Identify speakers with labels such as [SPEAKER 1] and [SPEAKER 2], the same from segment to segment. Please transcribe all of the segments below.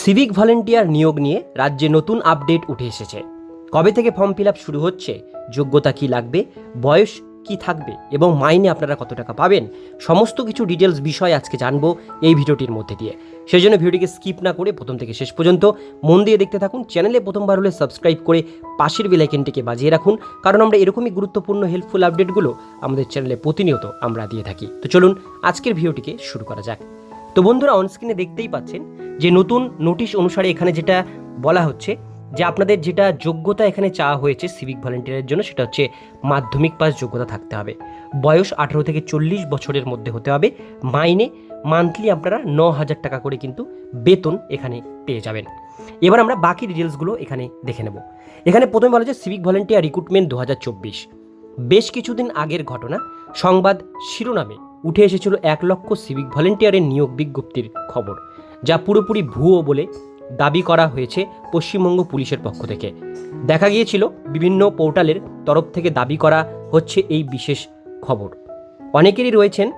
[SPEAKER 1] Civic volunteer নিয়োগ নিয়ে রাজ্যে নতুন আপডেট উঠে এসেছে। কবে থেকে ফর্ম ফিল আপ শুরু হচ্ছে, যোগ্যতা কি লাগবে, বয়স কি থাকবে এবং মাইনে আপনারা কত টাকা পাবেন, সমস্ত কিছু ডিটেলস বিষয় আজকে জানব এই ভিডিওটির মধ্যে দিয়ে। সেই জন্য ভিডিওটিকে স্কিপ না করে প্রথম থেকে শেষ পর্যন্ত মন দিয়ে দেখতে থাকুন, চ্যানেলে প্রথমবার হলে সাবস্ক্রাইব করে পাশের বেলাইকেনটিকে বাজিয়ে রাখুন, কারণ আমরা এরকমই গুরুত্বপূর্ণ হেল্পফুল আপডেটগুলো আমাদের চ্যানেলে প্রতিনিয়ত আমরা দিয়ে থাকি। তো চলুন, আজকের ভিডিওটিকে শুরু করা যাক। তো বন্ধুরা অনস্ক্রিনে দেখতেই পাচ্ছেন যে নতুন নোটিশ অনুসারে এখানে যেটা বলা হচ্ছে যে আপনাদের যেটা যোগ্যতা এখানে চাওয়া হয়েছে সিভিক ভলেন্টিয়ারের জন্য সেটা হচ্ছে মাধ্যমিক পাস যোগ্যতা থাকতে হবে। বয়স আঠেরো থেকে চল্লিশ বছরের মধ্যে হতে হবে। মাইনে মান্থলি আপনারা ন হাজার টাকা করে কিন্তু বেতন এখানে পেয়ে যাবেন। এবার আমরা বাকি ডিটেলসগুলো এখানে দেখে নেব। এখানে প্রথমে বলা হচ্ছে সিভিক ভলেন্টিয়ার রিক্রুটমেন্ট দু হাজার চব্বিশ। বেশ কিছুদিন আগের ঘটনা। সংবাদ শিরোনামে। উঠে এসেছিল এক লক্ষ সিভিক ভলেন্টিয়ারের নিয়োগ বিজ্ঞপ্তির খবর, যা পুরোপুরি ভুয়ো বলে দাবি করা হয়েছে পশ্চিমবঙ্গ পুলিশের পক্ষ থেকে। দেখা গিয়েছিল বিভিন্ন পোর্টালের তরফ থেকে দাবি করা হচ্ছে এই বিশেষ খবর। অনেকেরই রয়েছেন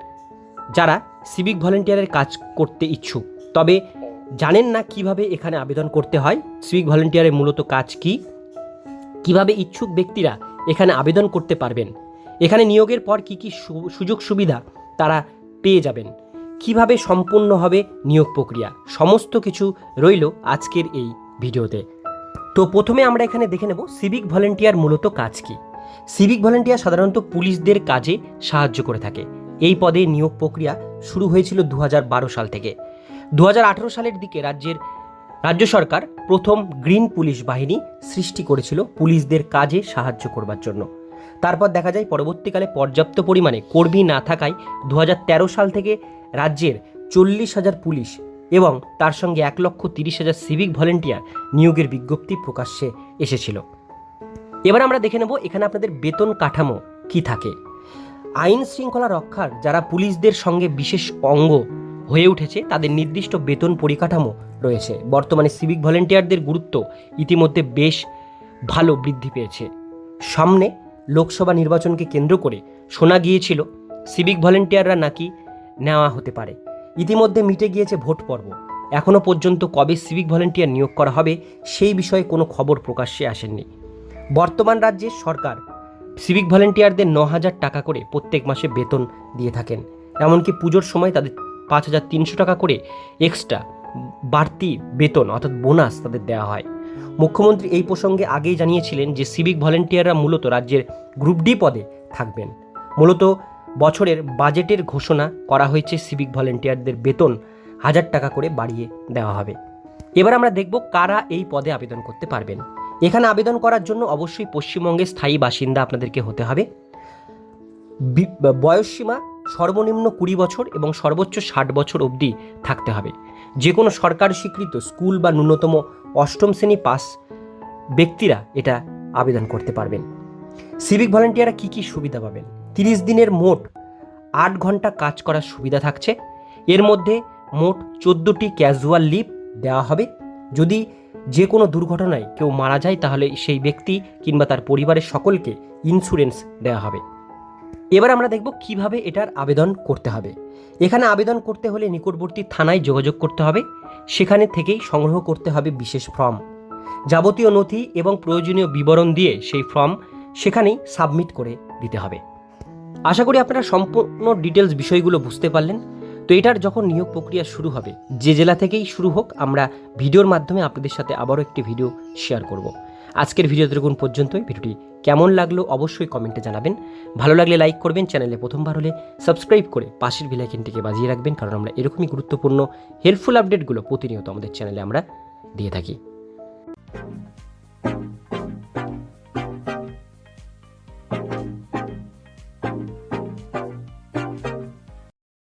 [SPEAKER 1] যারা সিভিক ভলেন্টিয়ারের কাজ করতে ইচ্ছুক, তবে জানেন না কীভাবে এখানে আবেদন করতে হয়? সিভিক ভলেন্টিয়ারের মূলত কাজ কী? কীভাবে ইচ্ছুক ব্যক্তিরা এখানে আবেদন করতে পারবেন? এখানে নিয়োগের পর কি কি সুযোগ সুবিধা তারা পেয়ে যাবেন। কীভাবে সম্পূর্ণ হবে নিয়োগ প্রক্রিয়া? সমস্ত কিছু রইল আজকের এই ভিডিওতে। তো প্রথমে আমরা এখানে দেখে নেব সিভিক ভলেন্টিয়ার মূলত কাজ কি। সিভিক ভলেন্টিয়ার সাধারণত পুলিশদের কাজে সাহায্য করে থাকে। এই পদে নিয়োগ প্রক্রিয়া শুরু হয়েছিল দু হাজার বারো সাল থেকে। দু হাজার আঠেরো সালের দিকে রাজ্যের, রাজ্য সরকার প্রথম গ্রিন পুলিশ বাহিনী সৃষ্টি করেছিল পুলিশদের কাজে সাহায্য করবার জন্য। তারপর দেখা যায় পরবর্তীকালে পর্যাপ্ত পরিমাণে কর্মী না থাকায় দু হাজার তেরো সাল থেকে রাজ্যের চল্লিশ হাজার পুলিশ এবং তার সঙ্গে এক লক্ষ তিরিশ হাজার সিভিক ভলেন্টিয়ার নিয়োগের বিজ্ঞপ্তি প্রকাশ্যে এসেছিল। এবার আমরা দেখে নেব এখানে আপনাদের বেতন কাঠামো কি থাকে। আইন শৃঙ্খলা রক্ষার যারা পুলিশদের সঙ্গে বিশেষ অঙ্গ হয়ে উঠেছে, তাদের নির্দিষ্ট বেতন পরিকাঠামো রয়েছে। বর্তমানে সিভিক ভলেন্টিয়ারদের গুরুত্ব ইতিমধ্যে বেশ ভালো বৃদ্ধি পেয়েছে। সামনে লোকসভা নির্বাচনকে কেন্দ্র করে শোনা গিয়েছিল সিভিক ভলেন্টিয়াররা নাকি নেওয়া হতে পারে। ইতিমধ্যে মিটে গিয়েছে ভোট পর্ব। এখনও পর্যন্ত কবে সিভিক ভলেন্টিয়ার নিয়োগ করা হবে, সেই বিষয়ে কোনো খবর প্রকাশ্যে আসেননি। বর্তমান রাজ্যের সরকার সিভিক ভলেন্টিয়ারদের ন হাজার টাকা করে প্রত্যেক মাসে বেতন দিয়ে থাকেন। এমনকি পুজোর সময় তাদের পাঁচ হাজার তিনশো টাকা করে এক্সট্রা বাড়তি বেতন, অর্থাৎ বোনাস তাদের দেওয়া হয়। মুখ্যমন্ত্রী এই প্রসঙ্গে আগেই জানিয়েছিলেন যে সিভিক ভলেন্টিয়াররা মূলত রাজ্যের গ্রুপ ডি পদে থাকবেন। মূলত বছরের বাজেটের ঘোষণা করা হয়েছে সিভিক ভলেন্টিয়ারদের বেতন হাজার টাকা করে বাড়িয়ে দেওয়া হবে। এবার আমরা দেখব কারা এই পদে আবেদন করতে পারবেন। এখানে আবেদন করার জন্য অবশ্যই পশ্চিমবঙ্গের স্থায়ী বাসিন্দা আপনাদেরকে হতে হবে। বয়সসীমা সর্বনিম্ন কুড়ি বছর এবং সর্বোচ্চ ষাট বছর অবধি থাকতে হবে। যে কোনো সরকার স্বীকৃত স্কুল বা ন্যূনতম অষ্টম শ্রেণি পাস ব্যক্তিরা এটা আবেদন করতে পারবেন। সিভিক ভলেন্টিয়াররা কী কী সুবিধা পাবেন? তিরিশ দিনের মোট আট ঘণ্টা কাজ করার সুবিধা থাকছে। এর মধ্যে মোট চোদ্দোটি ক্যাজুয়াল লিভ দেওয়া হবে। যদি যে কোনো দুর্ঘটনায় কেউ মারা যায়, তাহলে সেই ব্যক্তি কিংবা তার পরিবারের সকলকে ইন্স্যুরেন্স দেওয়া হবে। এবার আমরা দেখব কীভাবে এটার আবেদন করতে হবে। এখানে আবেদন করতে হলে নিকটবর্তী থানায় যোগাযোগ করতে হবে। সেখানে থেকেই সংগ্রহ করতে হবে বিশেষ ফর্ম। যাবতীয় নথি এবং প্রয়োজনীয় বিবরণ দিয়ে সেই ফর্ম সেখানেই সাবমিট করে দিতে হবে। আশা করি আপনারা সম্পূর্ণ ডিটেলস বিষয়গুলো বুঝতে পারলেন। তো এটার যখন নিয়োগ প্রক্রিয়া শুরু হবে, যে জেলা থেকেই শুরু হোক, আমরা ভিডিওর মাধ্যমে আপনাদের সাথে আবারও একটি ভিডিও শেয়ার করব। আজকের ভিডিও দেখুন পর্যন্তই। ভিডিওটি কেমন লাগল অবশ্যই কমেন্টে জানাবেন। ভালো লাগলে লাইক করবেন, চ্যানেলে প্রথমবার হলে সাবস্ক্রাইব করে পাশের বিলাইকেনটিকে বাজিয়ে রাখবেন, কারণ আমরা এরকমই গুরুত্বপূর্ণ হেল্পফুল আপডেটগুলো প্রতিনিয়ত আমাদের চ্যানেলে আমরা দিয়ে থাকি।